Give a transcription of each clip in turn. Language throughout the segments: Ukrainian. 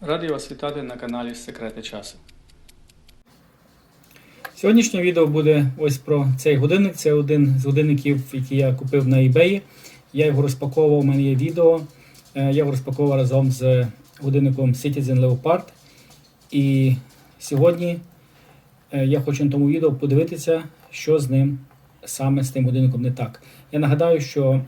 Радий вас вітати на каналі Секрети часу. Сьогоднішнє відео буде ось про цей годинник. Це один з годинників, який я купив на eBay. Я його розпаковував, у мене є відео. Е, Я його розпаковував разом з годинником Citizen Leopard. І сьогодні е, я хочу на тому відео подивитися, що з ним саме з тим годинником не так. Я нагадаю, що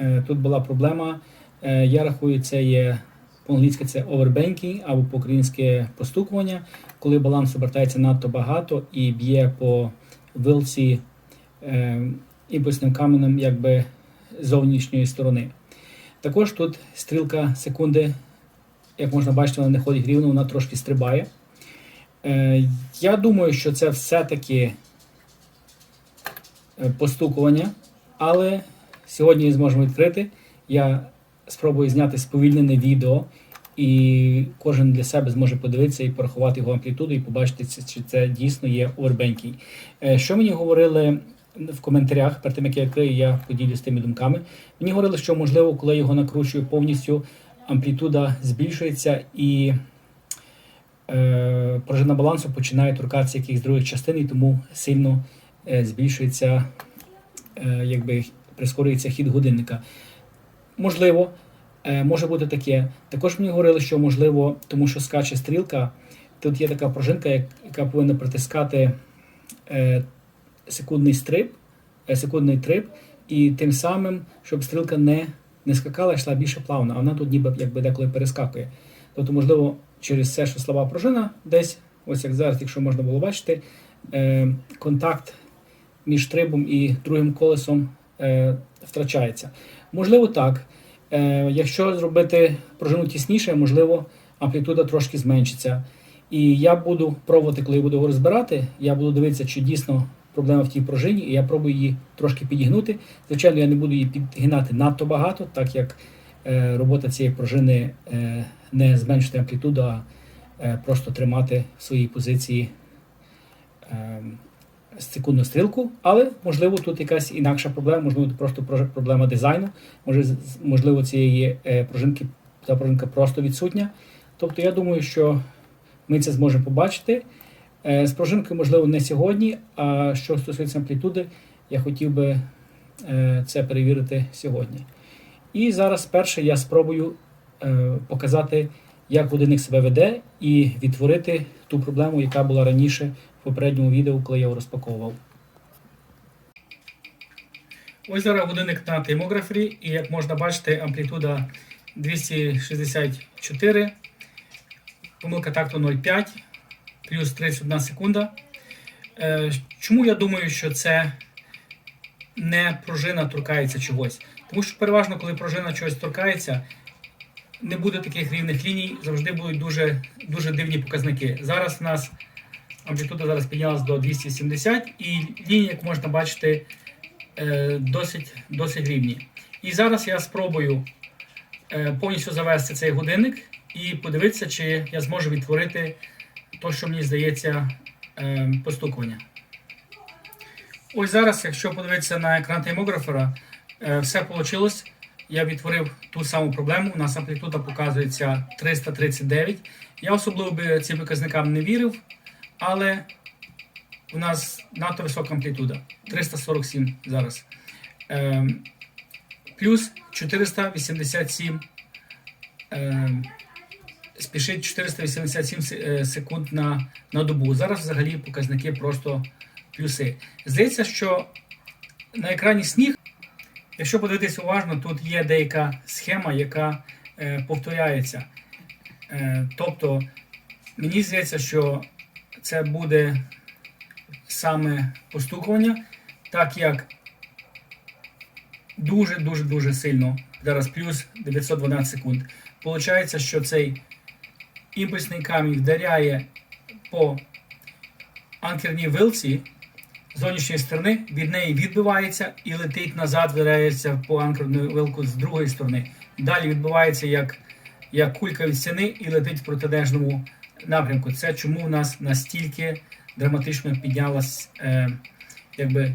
е, тут була проблема. Я рахую, це є по-англійськи це overbanking або по-українськи постукування, коли баланс обертається надто багато і б'є по вилці е, імпульсним каменем якби зовнішньої сторони. Також тут стрілка секунди, як можна бачити, вона не ходить рівно, вона трошки стрибає. Е, я думаю, що це все-таки е, постукування, але сьогодні зможемо відкрити. Я спробую зняти сповільнене відео, і кожен для себе зможе подивитися і порахувати його амплітуду, і побачити, чи- це дійсно є овербенький. Е, Що мені говорили в коментарях, перед тим як я відкрию, я поділюсь тими думками. Мені говорили, що можливо, коли я його накручую повністю, амплітуда збільшується і е, пружина балансу починає торкатися якихось других частин, і тому сильно е, збільшується, якби прискорюється хід годинника. Можливо, може бути таке. Також мені говорили, що можливо, тому що скаче стрілка, тут є така пружинка, яка повинна притискати е, секундний стрип, е, секундний трип, і тим самим, щоб стрілка не, не скакала, йшла більше плавно, а вона тут ніби якби деколи перескакує. Тобто, можливо, через це, що слаба пружина десь, ось як зараз, якщо можна було бачити, е, контакт між трибом і другим колесом е, втрачається. Можливо, так. Е, якщо зробити пружину тісніше, можливо, амплітуда трошки зменшиться. І я буду пробувати, коли я буду його розбирати, я буду дивитися, чи дійсно проблема в тій пружині, і я пробую її трошки підігнути. Звичайно, я не буду її підгинати надто багато, так як е, робота цієї пружини е, не зменшити амплітуду, а просто тримати в своїй позиції е, секундну стрілку, але можливо тут якась інакша проблема, можливо, просто проблема дизайну, може, можливо, цієї е, пружинки, ця пружинка просто відсутня. Тобто я думаю, що ми це зможемо побачити. Е, З пружинкою, можливо, не сьогодні, а що стосується амплітуди, я хотів би е, це перевірити сьогодні. І зараз перше я спробую показати, як годинник себе веде, і відтворити ту проблему, яка була раніше в попередньому відео, коли я його розпаковував. Ось зараз годинник на таймографі, і як можна бачити, амплітуда 264, помилка такту 0,5, плюс 31 секунда. Е, Чому я думаю, що це не пружина торкається чогось? Тому що переважно, коли пружина чогось торкається, не буде таких рівних ліній, завжди будуть дуже, дуже дивні показники. Зараз у нас амплітуда зараз піднялась до 270, і лінії, як можна бачити, е, досить, досить рівні. І зараз я спробую е, повністю завести цей годинник і подивитися, чи я зможу відтворити те, що мені здається е, постукування. Ось зараз, якщо подивитися на екран таймографера, все вийшло. Я відтворив ту саму проблему. У нас амплітуда показується 339. Я особливо би цим показникам не вірив, але у нас надто висока амплітуда 347 зараз. Ем, плюс 487. Ем, спішить 487 е, секунд на, на добу. Зараз взагалі показники просто плюси. Здається, що на екрані сніг, якщо подивитися уважно, тут є деяка схема, яка е, повторяється. Е, тобто, мені здається, що це буде саме постукування, так як дуже-дуже дуже сильно. Зараз плюс 912 секунд. Получається, що цей імпульсний камінь вдаряє по анкерній вилці зовнішньої сторони, від неї відбивається і летить назад, вдаряється по анкерну вилку з другої сторони. Далі відбувається як, як кулька від стіни і летить в протилежному напрямку. Це чому в нас настільки драматично піднялась е, якби,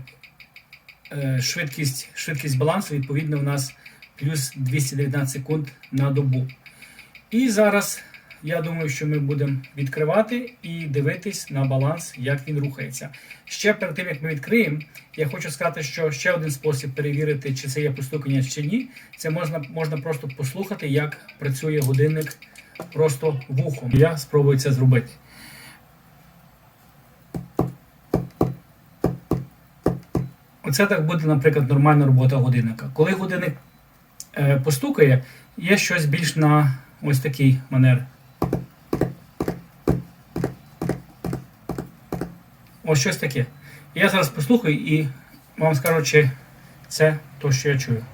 е, швидкість, швидкість балансу, відповідно, у нас плюс 219 секунд на добу. І зараз я думаю, що ми будемо відкривати і дивитись на баланс, як він рухається. Ще перед тим як ми відкриємо, я хочу сказати, що ще один спосіб перевірити, чи це є постукання чи ні. Це можна, можна просто послухати, як працює годинник просто вухом. Я спробую це зробити. Оце так буде, наприклад, нормальна робота годинника. Коли годинник е, постукає, є щось більш на ось такий манер. Ось щось таке. Я зараз послухаю і вам скажу, чи це то, що я чую.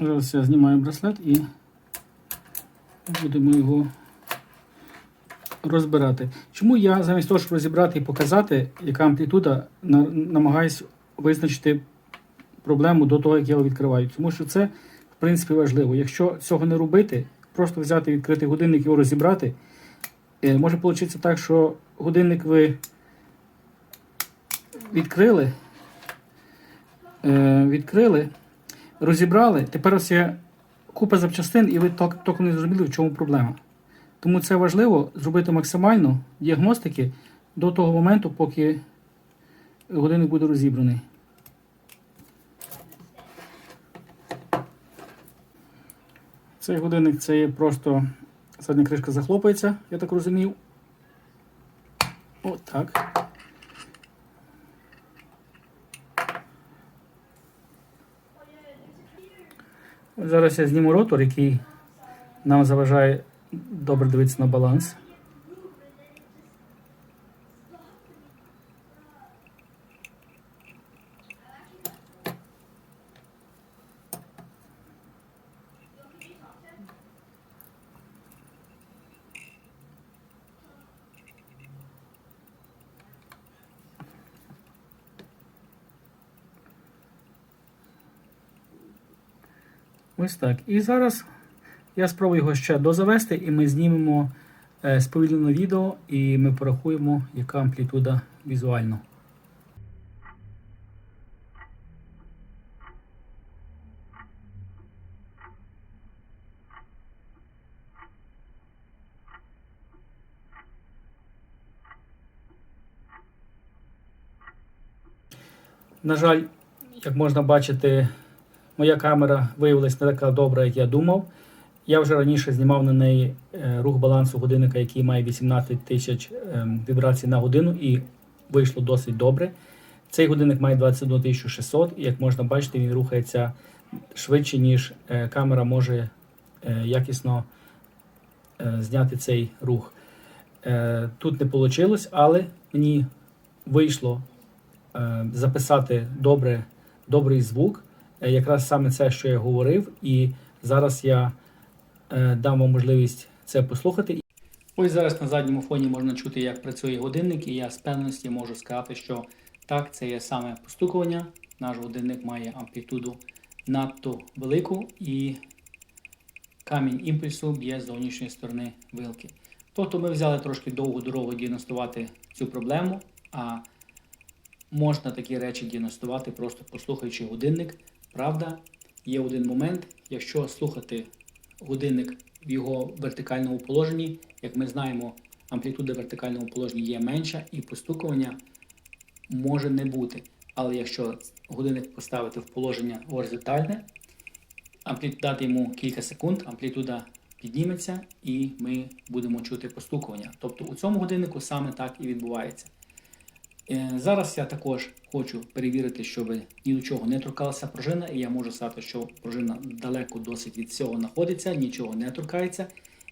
Зараз я знімаю браслет і будемо його розбирати. Чому я замість того, щоб розібрати і показати, яка амплітуда, на- намагаюсь визначити проблему до того, як я його відкриваю. Тому що це, в принципі, важливо. Якщо цього не робити, просто взяти відкритий годинник його розібрати, е, може вийти так, що годинник ви відкрили, е, відкрили, розібрали, тепер ось є купа запчастин, і ви тільки не зрозуміли, в чому проблема. Тому це важливо зробити максимально діагностики до того моменту, поки годинник буде розібраний. Цей годинник це є просто задня кришка захлопується, я так розумів. Отак. От Зараз я зніму ротор, який нам заважає добре дивитися на баланс. Ось так. І зараз я спробую його ще дозавести, і ми знімемо е, сповільнене відео, і ми порахуємо, яка амплітуда візуально. На жаль, як можна бачити, моя камера виявилася не така добра, як я думав. Я вже раніше знімав на неї е, рух балансу годинника, який має 18 тисяч ем, вібрацій на годину, і вийшло досить добре. Цей годинник має 21 600, і як можна бачити, він рухається швидше, ніж е, камера може е, якісно зняти цей рух. Тут не вийшло, але мені вийшло записати добре, добрий звук. Е, Якраз саме це, що я говорив, і зараз я е, дам вам можливість це послухати. Ось зараз на задньому фоні можна чути, як працює годинник, і я з певності можу сказати, що так, це є саме постукування. Наш годинник має амплітуду надто велику і камінь імпульсу б'є з зовнішньої сторони вилки. Тобто ми взяли трошки довгу дорогу діагностувати цю проблему, а можна такі речі діагностувати, просто послухаючи годинник. Правда, є один момент, якщо слухати годинник в його вертикальному положенні, як ми знаємо, амплітуда в вертикальному положенні є менша і постукування може не бути. Але якщо годинник поставити в положення горизонтальне, дати йому кілька секунд, амплітуда підніметься і ми будемо чути постукування. Тобто у цьому годиннику саме так і відбувається. Е, Зараз я також хочу перевірити, щоб ні до чого не торкалася пружина, і я можу сказати, що пружина далеко досить від цього знаходиться, нічого не торкається.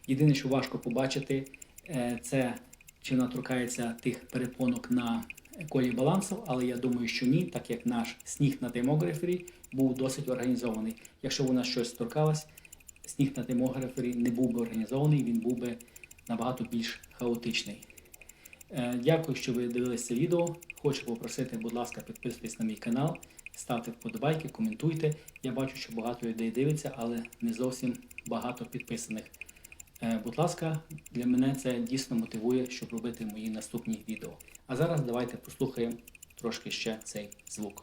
Єдине, що важко побачити, е, це чи вона торкається тих перепонок на колі балансу, але я думаю, що ні, так як наш сніг на демографері був досить організований. Якщо нас щось торкалось, сніг на демографері не був би організований, він був би набагато більш хаотичний. Е, Дякую, що ви дивилися відео. Хочу попросити, будь ласка, підписуйтесь на мій канал, ставте вподобайки, коментуйте. Я бачу, що багато людей дивиться, але не зовсім багато підписаних. Е, Будь ласка, для мене це дійсно мотивує, щоб робити мої наступні відео. А зараз давайте послухаємо трошки ще цей звук.